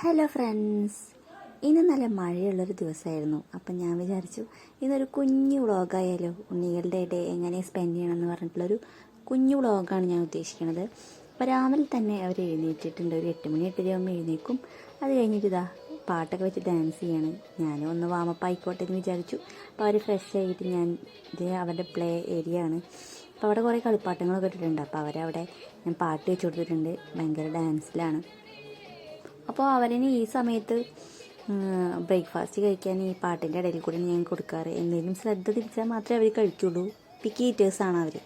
Hello friends ഇന്ന് നല്ല മഴയുള്ളൊരു ദിവസമായിരുന്നു. അപ്പം ഞാൻ വിചാരിച്ചു ഇന്നൊരു കുഞ്ഞു വ്ളോഗായാലോ ഉണ്ണികളുടെ ഡേ എങ്ങനെ സ്പെൻഡ് ചെയ്യണമെന്ന് പറഞ്ഞിട്ടുള്ളൊരു കുഞ്ഞു വ്ളോഗാണ് ഞാൻ ഉദ്ദേശിക്കുന്നത് അപ്പോൾ രാവിലെ തന്നെ അവർ എഴുന്നേറ്റിട്ടുണ്ട്. ഒരു എട്ട് മണി എട്ടരയാകുമ്പോൾ എഴുന്നേക്കും അത് കഴിഞ്ഞിട്ട് ഇതാ പാട്ടൊക്കെ വെച്ച് ഡാൻസ് ചെയ്യാണ്. ഞാനും ഒന്ന് വാമപ്പ് ആയിക്കോട്ടെ എന്ന് വിചാരിച്ചു. അപ്പോൾ അവർ ഫ്രഷ് ആയിട്ട് ഞാൻ ഇത് അവരുടെ പ്ലേ ഏരിയ ആണ്. അപ്പോൾ അവിടെ കുറേ കളിപ്പാട്ടങ്ങളൊക്കെ ഇട്ടിട്ടുണ്ട്. അപ്പോൾ അവരവിടെ ഞാൻ പാട്ട് വെച്ച് കൊടുത്തിട്ടുണ്ട്. ഭയങ്കര ഡാൻസിലാണ് അപ്പോൾ അവനിന് ഈ സമയത്ത് ബ്രേക്ക്ഫാസ്റ്റ് കഴിക്കാൻ ഈ പാട്ടിന്റെ ഇടയിൽ കൂടി ഞാൻ കൊടുക്കാറ്. എന്തെങ്കിലും ശ്രദ്ധ തിരിച്ചാൽ മാത്രമേ അവർ കഴിക്കുള്ളൂ. പിക്കി ഈറ്റേഴ്സാണ് അവർ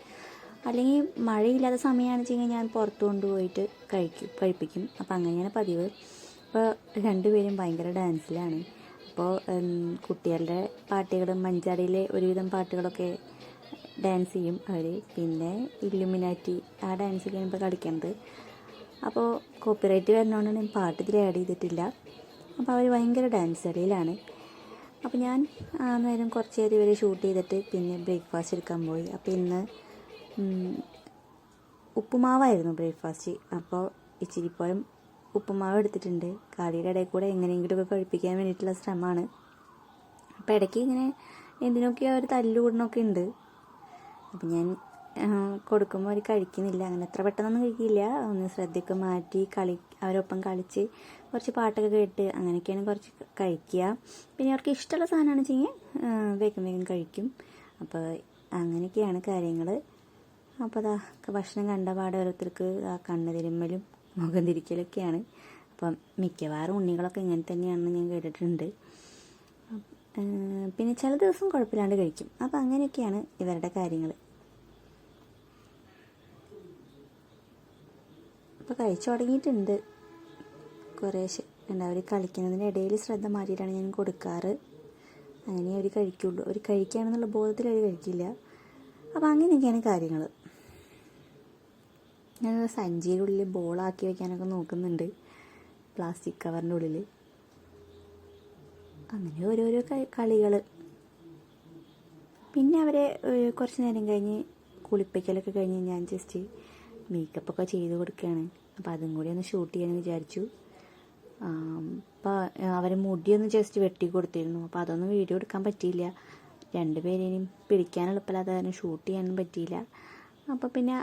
അല്ലെങ്കിൽ മഴയില്ലാത്ത സമയമാണെന്ന് വെച്ച് കഴിഞ്ഞാൽ ഞാൻ പുറത്ത് കൊണ്ടുപോയിട്ട് കഴിക്കും കഴിപ്പിക്കും. അപ്പോൾ അങ്ങനെയാണ് പതിവ്. ഇപ്പോൾ രണ്ടുപേരും ഭയങ്കര ഡാൻസിലാണ് അപ്പോൾ കുട്ടികളുടെ പാട്ടുകളും മഞ്ചാടിയിലെ ഒരുവിധം പാട്ടുകളൊക്കെ ഡാൻസ് ചെയ്യും അവർ പിന്നെ ഇല്ലുമിനാറ്റി ആ ഡാൻസൊക്കെയാണ് ഇപ്പോൾ കളിക്കുന്നത്. അപ്പോൾ കോപ്പിറൈറ്റ് വരുന്നതുകൊണ്ടാണ് ഞാൻ പാട്ട് ഇതിൽ ആഡ് ചെയ്തിട്ടില്ല. അപ്പോൾ അവർ ഭയങ്കര ഡാൻസ് കളിയിലാണ്. അപ്പോൾ ഞാൻ നേരം കുറച്ച് നേരം ഇവരെ ഷൂട്ട് ചെയ്തിട്ട് പിന്നെ ബ്രേക്ക്ഫാസ്റ്റ് എടുക്കാൻ പോയി. അപ്പോൾ ഇന്ന് ഉപ്പുമാവായിരുന്നു ബ്രേക്ക്ഫാസ്റ്റ് അപ്പോൾ ഇച്ചിരിപ്പോഴും ഉപ്പുമാവ് എടുത്തിട്ടുണ്ട്. കാടിയുടെ ഇടയിൽ കൂടെ എങ്ങനെയെങ്കിലും ഒക്കെ കഴിപ്പിക്കാൻ വേണ്ടിയിട്ടുള്ള ശ്രമമാണ്. അപ്പോൾ ഇടയ്ക്ക് ഇങ്ങനെ എന്തിനൊക്കെയോ ഒരു തല്ലുകൂടണമൊക്കെ ഉണ്ട്. അപ്പം ഞാൻ കൊടുക്കുമ്പോൾ അവർ കഴിക്കുന്നില്ല. അങ്ങനെ എത്ര പെട്ടെന്നൊന്നും കഴിക്കില്ല. ഒന്ന് ശ്രദ്ധയൊക്കെ മാറ്റി കളി അവരൊപ്പം കളിച്ച് കുറച്ച് പാട്ടൊക്കെ കേട്ട് അങ്ങനെയൊക്കെയാണ് കുറച്ച് കഴിക്കുക. പിന്നെ അവർക്ക് ഇഷ്ടമുള്ള സാധനമാണെന്ന് വെച്ച് കഴിഞ്ഞാൽ വേഗം വേഗം കഴിക്കും. അപ്പോൾ അങ്ങനെയൊക്കെയാണ് കാര്യങ്ങൾ അപ്പോൾ അതാ ഭക്ഷണം കണ്ട പാടെ ഓരോരുത്തർക്ക് ആ കണ്ണ് തിരുമ്മലും മുഖം തിരിക്കലൊക്കെയാണ്. അപ്പം മിക്കവാറും ഉണ്ണികളൊക്കെ ഇങ്ങനെ തന്നെയാണെന്ന് ഞാൻ കേട്ടിട്ടുണ്ട്. പിന്നെ ചില ദിവസം കുഴപ്പമില്ലാണ്ട് കഴിക്കും. അപ്പം അങ്ങനെയൊക്കെയാണ് ഇവരുടെ കാര്യങ്ങൾ അപ്പോൾ കഴിച്ചു തുടങ്ങിയിട്ടുണ്ട്. കുറേശ്ശെ. ഉണ്ട് അവർ കളിക്കുന്നതിന്റെ ഇടയിൽ ശ്രദ്ധ മാറ്റിയിട്ടാണ് ഞാൻ കൊടുക്കാറ്. അങ്ങനെ അവർ കഴിക്കുള്ളൂ. അവർ കഴിക്കുകയാണെന്നുള്ള ബോധത്തിൽ അവർ കഴിക്കില്ല. അപ്പോൾ അങ്ങനെയൊക്കെയാണ് കാര്യങ്ങൾ ഞാൻ സഞ്ചിയുടെ ഉള്ളിൽ ബോളാക്കി വെക്കാനൊക്കെ നോക്കുന്നുണ്ട്. പ്ലാസ്റ്റിക് കവറിന്റെ ഉള്ളിൽ അങ്ങനെ ഓരോരോ കളികൾ പിന്നെ അവരെ കുറച്ച് നേരം കഴിഞ്ഞ് കുളിപ്പിക്കലൊക്കെ കഴിഞ്ഞ് ഞാൻ ജസ്റ്റ് മേക്കപ്പൊക്കെ ചെയ്ത് കൊടുക്കുകയാണ്. അപ്പോൾ അതും കൂടി ഒന്ന് ഷൂട്ട് ചെയ്യാൻ വിചാരിച്ചു. അപ്പോൾ അവരെ മുടിയൊന്ന് ജസ്റ്റ് വെട്ടി കൊടുത്തിരുന്നു. അപ്പോൾ അതൊന്നും വീഡിയോ എടുക്കാൻ പറ്റിയില്ല. രണ്ടുപേരെയും പിടിക്കാൻ എളുപ്പമില്ലാത്ത കാരണം ഷൂട്ട് ചെയ്യാനൊന്നും പറ്റിയില്ല. അപ്പോൾ പിന്നെ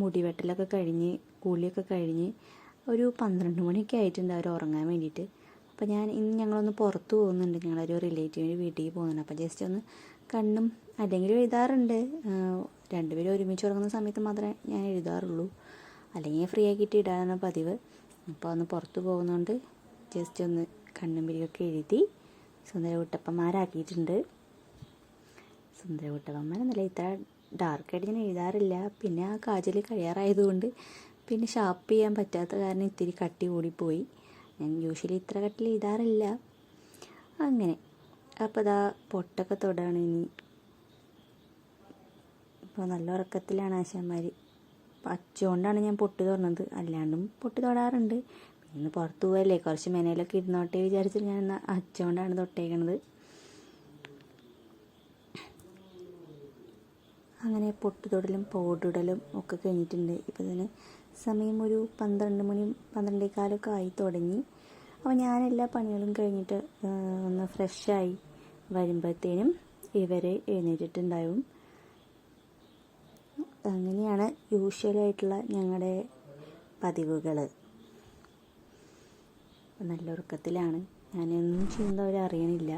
മുടി വെട്ടലൊക്കെ കഴിഞ്ഞ് കുളിയൊക്കെ കഴിഞ്ഞ് ഒരു പന്ത്രണ്ട് മണിയൊക്കെ ആയിട്ടുണ്ട് അവർ ഉറങ്ങാൻ വേണ്ടിയിട്ട്. അപ്പോൾ ഞാൻ ഇന്ന് ഞങ്ങളൊന്ന് പുറത്ത് പോകുന്നുണ്ട്. ഞങ്ങളൊരു റിലേറ്റീവിന്റെ വീട്ടിൽ പോകുന്നുണ്ട്. അപ്പോൾ ജസ്റ്റ് ഒന്ന് കണ്ണും അല്ലെങ്കിൽ എഴുതാറുണ്ട്. രണ്ടുപേരും ഒരുമിച്ച് ഉറങ്ങുന്ന സമയത്ത് മാത്രമേ ഞാൻ എഴുതാറുള്ളൂ. അല്ലെങ്കിൽ ഫ്രീ ആക്കിയിട്ട് ഇടാനാണ് പതിവ്. അപ്പോൾ ഒന്ന് പുറത്ത് പോകുന്നതുകൊണ്ട് ജസ്റ്റ് ഒന്ന് കണ്ണും പിരിയൊക്കെ എഴുതി സുന്ദരകുട്ടപ്പന്മാരാക്കിയിട്ടുണ്ട്. സുന്ദരകുട്ടപ്പന്മാരെന്നല്ല ഇത്ര ഡാർക്കായിട്ട് ഞാൻ എഴുതാറില്ല. പിന്നെ ആ കാജൽ കഴിയാറായതുകൊണ്ട് പിന്നെ ഷാർപ്പ് ചെയ്യാൻ പറ്റാത്ത കാരണം ഇത്തിരി കട്ടി കൂടിപ്പോയി. ഞാൻ യൂഷ്വലി ഇത്ര കട്ടിൽ എഴുതാറില്ല. അങ്ങനെ. അപ്പോൾ ഇതാ പൊട്ടൊക്കെ തൊടാണ് ഇനി ഇപ്പോൾ നല്ല ഉറക്കത്തിലാണ് ആശാന്മാർ അച്ചുകൊണ്ടാണ് ഞാൻ പൊട്ടി തുറന്നത് അല്ലാണ്ടും പൊട്ടി തൊടാറുണ്ട്. പിന്നെ പുറത്ത് പോവല്ലേ കുറച്ച് മെനയിലൊക്കെ ഇരുന്നോട്ടെ വിചാരിച്ചിട്ട് ഞാൻ എന്നാൽ അച്ചുകൊണ്ടാണ് തൊട്ടേക്കണത്. അങ്ങനെ പൊട്ടുതൊടലും പോടിടലും ഒക്കെ കഴിഞ്ഞിട്ടുണ്ട്. ഇപ്പോൾ ഇതിന് സമയം ഒരു പന്ത്രണ്ട് മണി പന്ത്രണ്ടേക്കാലൊക്കെ ആയി തുടങ്ങി. അപ്പോൾ ഞാൻ എല്ലാ പണികളും കഴിഞ്ഞിട്ട് ഒന്ന് ഫ്രഷായി വരുമ്പോഴത്തേനും ഇവരെ എഴുന്നേറ്റിട്ടുണ്ടാവും. അങ്ങനെയാണ് യൂഷ്വലായിട്ടുള്ള ഞങ്ങളുടെ പതിവുകൾ നല്ല ഉറക്കത്തിലാണ് ഞാനൊന്നും ചെയ്യുന്നത് അവരറിയണില്ല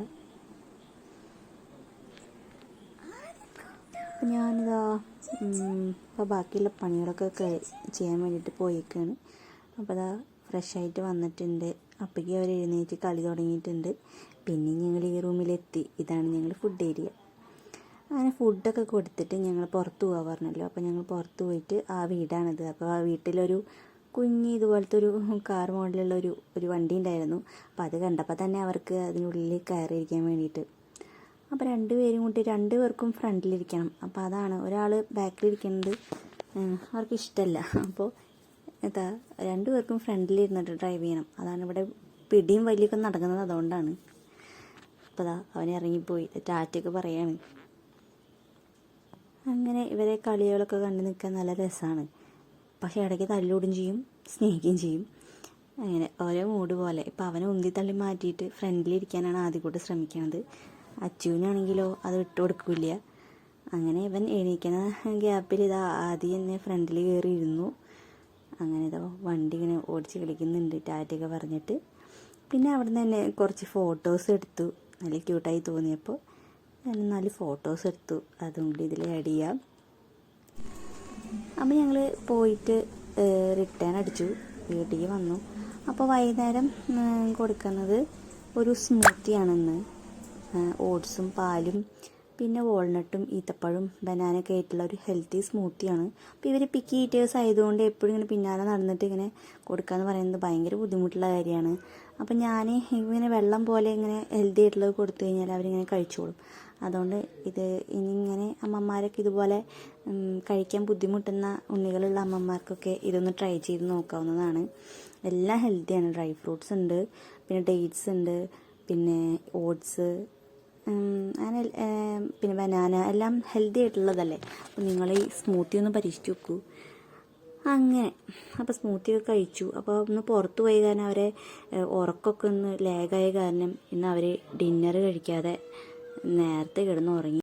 അപ്പം ഞാനിതാ ഇപ്പോൾ ബാക്കിയുള്ള പണികളൊക്കെ ചെയ്യാൻ വേണ്ടിയിട്ട് പോയേക്കാണ്. അപ്പോൾ അതാ ഫ്രഷായിട്ട് വന്നിട്ടുണ്ട്. അപ്പോഴേക്കും അവർ എഴുന്നേറ്റ് കളി തുടങ്ങിയിട്ടുണ്ട്. പിന്നെ ഞങ്ങൾ ഈ റൂമിലെത്തി. ഇതാണ് ഞങ്ങൾ ഫുഡ് ഏരിയ. അങ്ങനെ ഫുഡൊക്കെ കൊടുത്തിട്ട് ഞങ്ങൾ പുറത്ത് പോകാൻ പറഞ്ഞല്ലോ. അപ്പോൾ ഞങ്ങൾ പുറത്ത് പോയിട്ട് ആ വീടാണിത്. അപ്പോൾ ആ വീട്ടിലൊരു കുഞ്ഞി ഇതുപോലത്തെ ഒരു കാർ മോഡലുള്ള ഒരു ഒരു വണ്ടി ഉണ്ടായിരുന്നു. അപ്പോൾ അത് കണ്ടപ്പോൾ തന്നെ അവർക്ക് അതിനുള്ളിൽ കയറിയിരിക്കാൻ വേണ്ടിയിട്ട്. അപ്പോൾ രണ്ട് പേരും കൂട്ടി രണ്ട് പേർക്കും ഫ്രണ്ടിലിരിക്കണം. അപ്പോൾ അതാണ് ഒരാൾ ബാക്കിലിരിക്കുന്നത് അവർക്ക് ഇഷ്ടമല്ല അപ്പോൾ എന്താ രണ്ടുപേർക്കും ഫ്രണ്ടിലിരുന്നിട്ട് ഡ്രൈവ് ചെയ്യണം. അതാണ് ഇവിടെ പിടിയും വലിയൊക്കെ നടക്കുന്നത് അതുകൊണ്ടാണ്. അപ്പോൾ അതാ അവൻ ഇറങ്ങിപ്പോയി. ടാറ്റയൊക്കെ പറയാണ്. അങ്ങനെ ഇവരെ കളികളൊക്കെ കണ്ടു നിൽക്കാൻ നല്ല രസമാണ് പക്ഷേ ഇടയ്ക്ക് തല്ലുകൂടും ചെയ്യും സ്നേഹിക്കുകയും ചെയ്യും. അങ്ങനെ ഓരോ മൂഡ് പോലെ. ഇപ്പം അവനെ ഉന്തി തള്ളി മാറ്റിയിട്ട് ഫ്രണ്ടിലിരിക്കാനാണ് ആദ്യം കൂട്ട് ശ്രമിക്കണത്. അച്ചുവിനാണെങ്കിലോ അത് വിട്ടു കൊടുക്കില്ല. അങ്ങനെ ഇവൻ എണീക്കണ ഗ്യാപ്പിൽ ഇത് ആദ്യം തന്നെ ഫ്രണ്ടിൽ കയറി ഇരുന്നു. അങ്ങനെ ഇതോ വണ്ടി ഇങ്ങനെ ഓടിച്ച് കളിക്കുന്നുണ്ട് ടാറ്റയൊക്കെ പറഞ്ഞിട്ട്. പിന്നെ അവിടെ നിന്ന് തന്നെ കുറച്ച് ഫോട്ടോസ് എടുത്തു. നല്ല ക്യൂട്ടായി തോന്നിയപ്പോൾ ഞാൻ നാല് ഫോട്ടോസ് എടുത്തു. അതും കൂടി ഇതിൽ ആഡ് ചെയ്യാം. അപ്പോൾ ഞങ്ങൾ പോയിട്ട് റിട്ടേൺ അടിച്ചു. വീട്ടിൽ വന്നു. അപ്പോൾ വൈകുന്നേരം കൊടുക്കുന്നത് ഒരു സ്മൂത്തിയാണെന്ന് ഓട്സും പാലും പിന്നെ വാൾനട്ടും ഈത്തപ്പഴവും ബനാനൊക്കെ ആയിട്ടുള്ള ഒരു ഹെൽത്തി സ്മൂത്തിയാണ് അപ്പോൾ ഇവർ പിക്കി ഈറ്റേഴ്സ് ആയതുകൊണ്ട് എപ്പോഴും ഇങ്ങനെ പിന്നാലെ നടന്നിട്ട് ഇങ്ങനെ കൊടുക്കാന്ന് പറയുന്നത് ഭയങ്കര ബുദ്ധിമുട്ടുള്ള കാര്യമാണ്. അപ്പം ഞാൻ ഇങ്ങനെ വെള്ളം പോലെ ഇങ്ങനെ ഹെൽത്തി ആയിട്ടുള്ളത് കൊടുത്തു കഴിഞ്ഞാൽ അവരിങ്ങനെ കഴിച്ചോളും. അതുകൊണ്ട് ഇത് ഇനി ഇങ്ങനെ അമ്മമാരൊക്കെ ഇതുപോലെ കഴിക്കാൻ ബുദ്ധിമുട്ടുന്ന ഉണ്ണികളുള്ള അമ്മമാർക്കൊക്കെ ഇതൊന്ന് ട്രൈ ചെയ്ത് നോക്കാവുന്നതാണ്. എല്ലാം ഹെൽത്തിയാണ് ഡ്രൈ ഫ്രൂട്ട്സ് ഉണ്ട് പിന്നെ ഡേറ്റ്സ് ഉണ്ട് പിന്നെ ഓട്സ് അങ്ങനെ പിന്നെ ബനാന എല്ലാം ഹെൽത്തി ആയിട്ടുള്ളതല്ലേ? അപ്പോൾ നിങ്ങൾ ഈ സ്മൂത്തി ഒന്ന് പരീക്ഷിച്ച് നോക്കൂ. അങ്ങനെ അപ്പോൾ സ്മൂത്തി ഒക്കെ കഴിച്ചു. അപ്പോൾ ഒന്ന് പുറത്ത് പോയി കാരണം അവരെ ഉറക്കമൊക്കെ ഒന്ന് ലാഗായ കാരണം ഇന്ന് അവർ ഡിന്നർ കഴിക്കാതെ നേരത്തെ കിടന്ന് ഉറങ്ങി